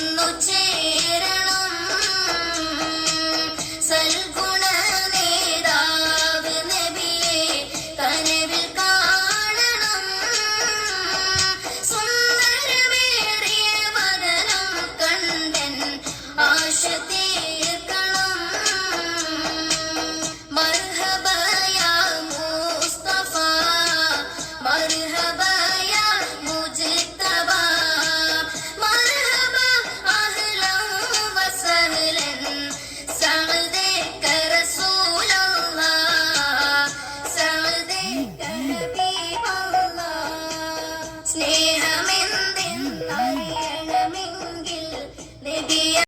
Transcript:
ഒന്നു ചേരണം. സൽഗുണ നേതാവ് നബിയെ കനവിൽ കാണണം. സുന്ദരമേറിയ വദനം കണ്ടൻ ആശ തീർക്കണം. മർഹബ യാ മുസ്തഫ മർഹബ Snake.